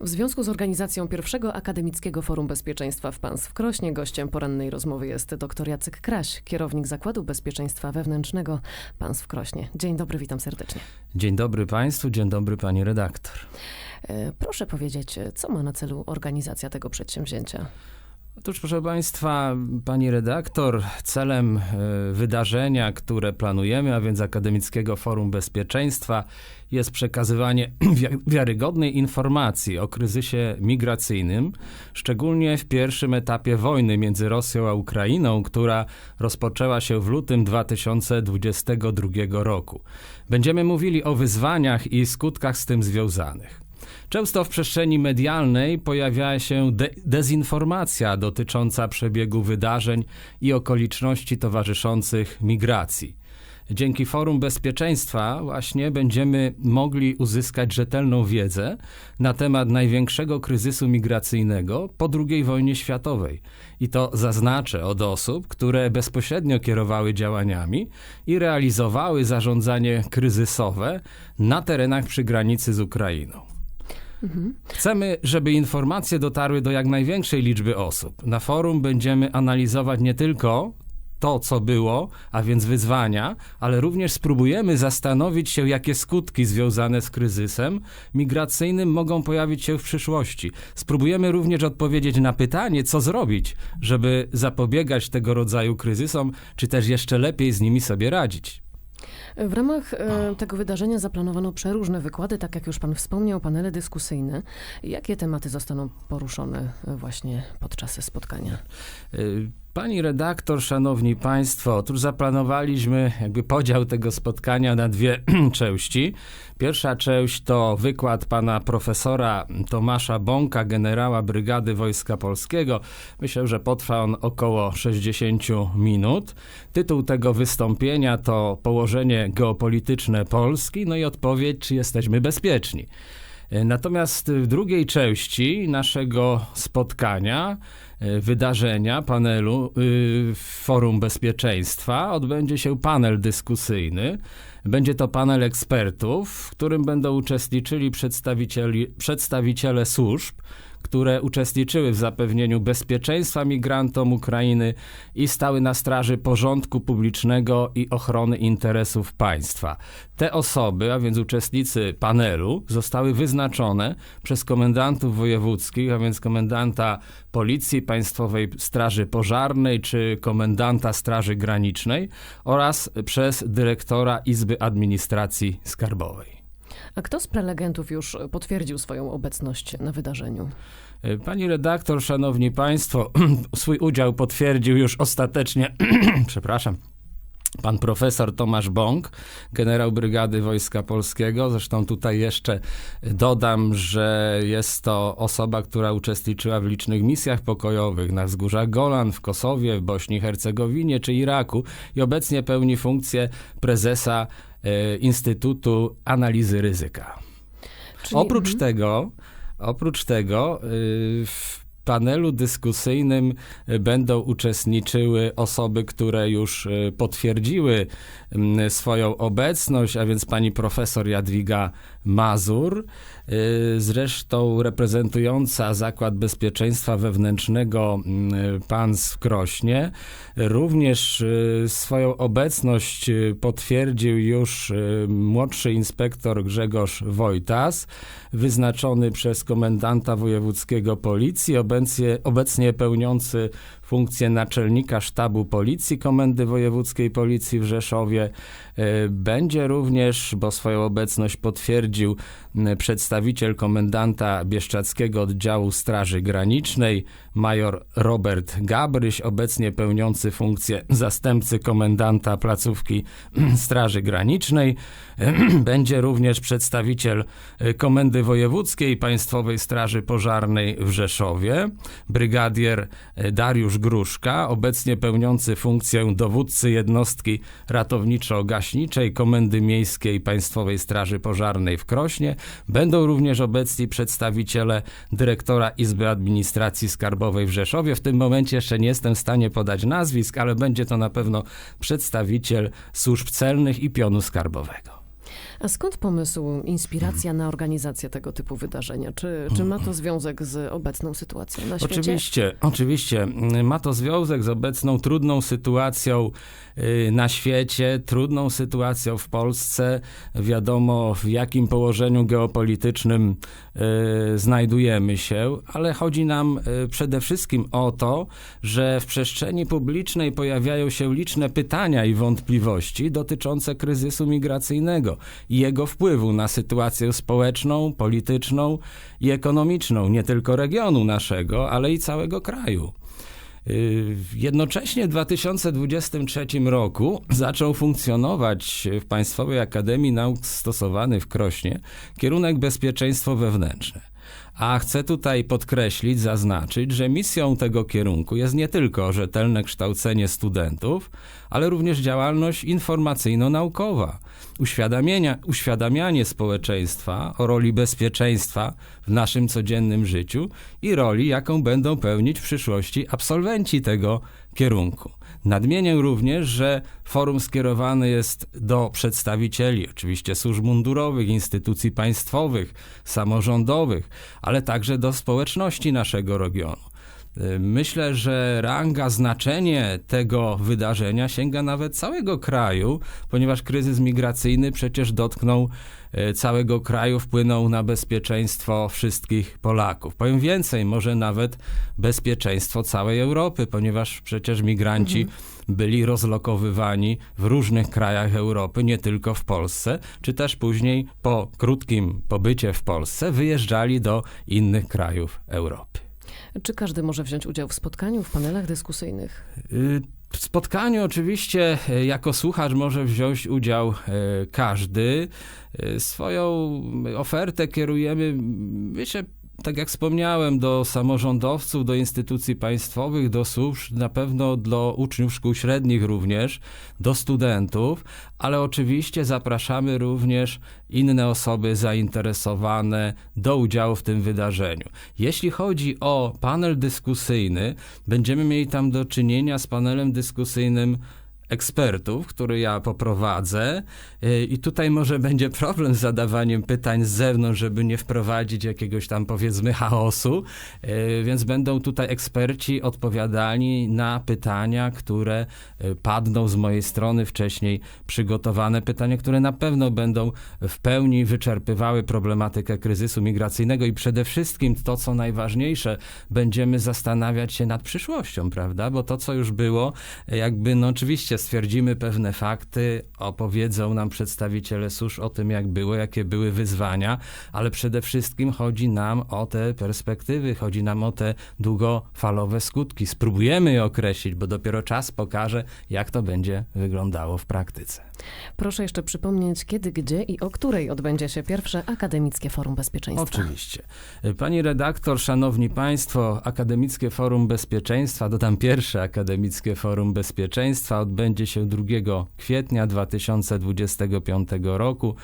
W związku z organizacją pierwszego Akademickiego Forum Bezpieczeństwa w Państw Krośnie gościem porannej rozmowy jest dr Jacek Kraś, kierownik Zakładu Bezpieczeństwa Wewnętrznego Państw Krośnie. Dzień dobry, witam serdecznie. Dzień dobry Państwu, dzień dobry Pani redaktor. E, proszę powiedzieć, co ma na celu organizacja tego przedsięwzięcia? Otóż, proszę Państwa, Pani redaktor, celem e, wydarzenia, które planujemy, a więc Akademickiego Forum Bezpieczeństwa, jest przekazywanie wiarygodnej informacji o kryzysie migracyjnym, szczególnie w pierwszym etapie wojny między Rosją a Ukrainą, która rozpoczęła się w lutym 2022 roku. Będziemy mówili o wyzwaniach i skutkach z tym związanych. Często w przestrzeni medialnej pojawia się de dezinformacja dotycząca przebiegu wydarzeń i okoliczności towarzyszących migracji. Dzięki Forum Bezpieczeństwa właśnie będziemy mogli uzyskać rzetelną wiedzę na temat największego kryzysu migracyjnego po II wojnie światowej. I to zaznaczę od osób, które bezpośrednio kierowały działaniami i realizowały zarządzanie kryzysowe na terenach przy granicy z Ukrainą. Chcemy, żeby informacje dotarły do jak największej liczby osób. Na forum będziemy analizować nie tylko to, co było, a więc wyzwania, ale również spróbujemy zastanowić się, jakie skutki związane z kryzysem migracyjnym mogą pojawić się w przyszłości. Spróbujemy również odpowiedzieć na pytanie, co zrobić, żeby zapobiegać tego rodzaju kryzysom, czy też jeszcze lepiej z nimi sobie radzić. W ramach e, tego wydarzenia zaplanowano przeróżne wykłady, tak jak już pan wspomniał, panele dyskusyjne. Jakie tematy zostaną poruszone właśnie podczas spotkania? Pani redaktor, szanowni państwo, otóż zaplanowaliśmy jakby podział tego spotkania na dwie części. Pierwsza część to wykład pana profesora Tomasza Bąka, generała Brygady Wojska Polskiego. Myślę, że potrwa on około 60 minut. Tytuł tego wystąpienia to Położenie geopolityczne Polski, no i odpowiedź, czy jesteśmy bezpieczni. Natomiast w drugiej części naszego spotkania E, wydarzenia, panelu y, Forum Bezpieczeństwa odbędzie się panel dyskusyjny. Będzie to panel ekspertów, w którym będą uczestniczyli przedstawiciele służb, które uczestniczyły w zapewnieniu bezpieczeństwa migrantom Ukrainy i stały na straży porządku publicznego i ochrony interesów państwa. Te osoby, a więc uczestnicy panelu, zostały wyznaczone przez komendantów wojewódzkich, a więc komendanta Policji Państwowej Straży Pożarnej czy komendanta Straży Granicznej oraz przez dyrektora Izby Administracji Skarbowej. A kto z prelegentów już potwierdził swoją obecność na wydarzeniu? Pani redaktor, szanowni państwo, swój udział potwierdził już ostatecznie, przepraszam, Pan profesor Tomasz Bąk, generał Brygady Wojska Polskiego. Zresztą tutaj jeszcze dodam, że jest to osoba, która uczestniczyła w licznych misjach pokojowych na wzgórzach Golan, w Kosowie, w Bośni i Hercegowinie czy Iraku i obecnie pełni funkcję prezesa E, Instytutu Analizy Ryzyka. Czyli... Oprócz mhm. tego, oprócz tego y, w panelu dyskusyjnym będą uczestniczyły osoby, które już y, potwierdziły mm, swoją obecność, a więc pani profesor Jadwiga Mazur, zresztą reprezentująca Zakład Bezpieczeństwa Wewnętrznego y, pan w Krośnie, również y, swoją obecność potwierdził już młodszy inspektor Grzegorz Wojtas, wyznaczony przez komendanta wojewódzkiego policji, obecnie, obecnie pełniący funkcję naczelnika sztabu policji Komendy Wojewódzkiej Policji w Rzeszowie. Będzie również, bo swoją obecność potwierdził przedstawiciel komendanta Bieszczackiego Oddziału Straży Granicznej, major Robert Gabryś, obecnie pełniący funkcję zastępcy komendanta placówki Straży Granicznej. Będzie również przedstawiciel e, Komendy Wojewódzkiej Państwowej Straży Pożarnej w Rzeszowie, brygadier e, Dariusz Gruszka, obecnie pełniący funkcję dowódcy jednostki ratowniczo-gaśniczej Komendy Miejskiej Państwowej Straży Pożarnej w Krośnie. Będą również obecni przedstawiciele dyrektora Izby Administracji Skarbowej w Rzeszowie. W tym momencie jeszcze nie jestem w stanie podać nazwisk, ale będzie to na pewno przedstawiciel służb celnych i pionu skarbowego. A skąd pomysł, inspiracja na organizację tego typu wydarzenia? Czy, czy ma to związek z obecną sytuacją na świecie? Oczywiście, oczywiście. Ma to związek z obecną trudną sytuacją y, na świecie, trudną sytuacją w Polsce. Wiadomo, w jakim położeniu geopolitycznym y, znajdujemy się, ale chodzi nam y, przede wszystkim o to, że w przestrzeni publicznej pojawiają się liczne pytania i wątpliwości dotyczące kryzysu migracyjnego i jego wpływu na sytuację społeczną, polityczną i ekonomiczną nie tylko regionu naszego, ale i całego kraju. Y, Jednocześnie w 2023 roku zaczął funkcjonować w Państwowej Akademii Nauk Stosowanych w Krośnie kierunek bezpieczeństwo wewnętrzne. A chcę tutaj podkreślić, zaznaczyć, że misją tego kierunku jest nie tylko rzetelne kształcenie studentów, ale również działalność informacyjno-naukowa, uświadamianie społeczeństwa o roli bezpieczeństwa w naszym codziennym życiu i roli, jaką będą pełnić w przyszłości absolwenci tego kierunku. Nadmienię również, że forum skierowane jest do przedstawicieli, oczywiście służb mundurowych, instytucji państwowych, samorządowych, ale także do społeczności naszego regionu. Myślę, że ranga, znaczenie tego wydarzenia sięga nawet całego kraju, ponieważ kryzys migracyjny przecież dotknął e, całego kraju, wpłynął na bezpieczeństwo wszystkich Polaków. Powiem więcej, może nawet bezpieczeństwo całej Europy, ponieważ przecież migranci mhm. byli rozlokowywani w różnych krajach Europy, nie tylko w Polsce, czy też później po krótkim pobycie w Polsce wyjeżdżali do innych krajów Europy. Czy każdy może wziąć udział w spotkaniu, w panelach dyskusyjnych? Y, w spotkaniu oczywiście e, jako słuchacz może wziąć udział e, każdy. Swoją ofertę kierujemy, wiecie, tak jak wspomniałem, do samorządowców, do instytucji państwowych, do służb, na pewno dla uczniów szkół średnich również, do studentów, ale oczywiście zapraszamy również inne osoby zainteresowane do udziału w tym wydarzeniu. Jeśli chodzi o panel dyskusyjny, będziemy mieli tam do czynienia z panelem dyskusyjnym ekspertów, który ja poprowadzę. Y, I tutaj może będzie problem z zadawaniem pytań z zewnątrz, żeby nie wprowadzić jakiegoś tam powiedzmy chaosu. Y, więc będą tutaj eksperci odpowiadali na pytania, które y, padną z mojej strony wcześniej przygotowane. Pytania, które na pewno będą w pełni wyczerpywały problematykę kryzysu migracyjnego i przede wszystkim to, co najważniejsze, będziemy zastanawiać się nad przyszłością, prawda? Bo to, co już było, jakby, no oczywiście stwierdzimy pewne fakty, opowiedzą nam przedstawiciele służb o tym, jak było, jakie były wyzwania, ale przede wszystkim chodzi nam o te perspektywy, chodzi nam o te długofalowe skutki. Spróbujemy je określić, bo dopiero czas pokaże, jak to będzie wyglądało w praktyce. Proszę jeszcze przypomnieć, kiedy, gdzie i o której odbędzie się pierwsze Akademickie Forum Bezpieczeństwa. Oczywiście. Pani redaktor, szanowni państwo, Akademickie Forum Bezpieczeństwa, dodam pierwsze Akademickie Forum Bezpieczeństwa, odbędzie się 2 kwietnia 2025 roku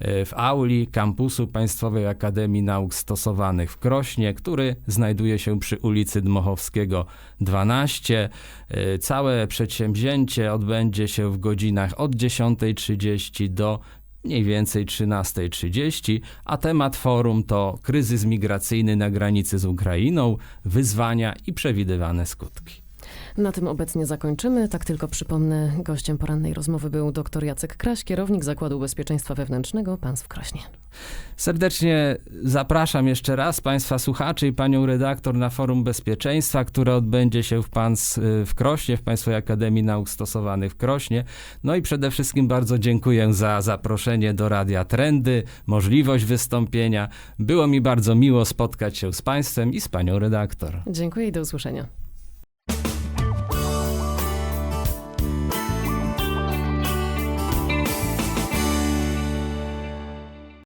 w auli kampusu Państwowej Akademii Nauk Stosowanych w Krośnie, który znajduje się przy ulicy Dmochowskiego 12. E, całe przedsięwzięcie odbędzie się w godzinach od 10.30 do mniej więcej 13.30, a temat forum to kryzys migracyjny na granicy z Ukrainą, wyzwania i przewidywane skutki. Na tym obecnie zakończymy. Tak tylko przypomnę, gościem porannej rozmowy był dr Jacek Kraś, kierownik Zakładu Bezpieczeństwa Wewnętrznego Państw w Krośnie. Serdecznie zapraszam jeszcze raz Państwa słuchaczy i Panią redaktor na Forum Bezpieczeństwa, które odbędzie się w, Pans, w Krośnie, w Państwowej Akademii Nauk Stosowanych w Krośnie. No i przede wszystkim bardzo dziękuję za zaproszenie do Radia Trendy, możliwość wystąpienia. Było mi bardzo miło spotkać się z Państwem i z Panią redaktor. Dziękuję i do usłyszenia.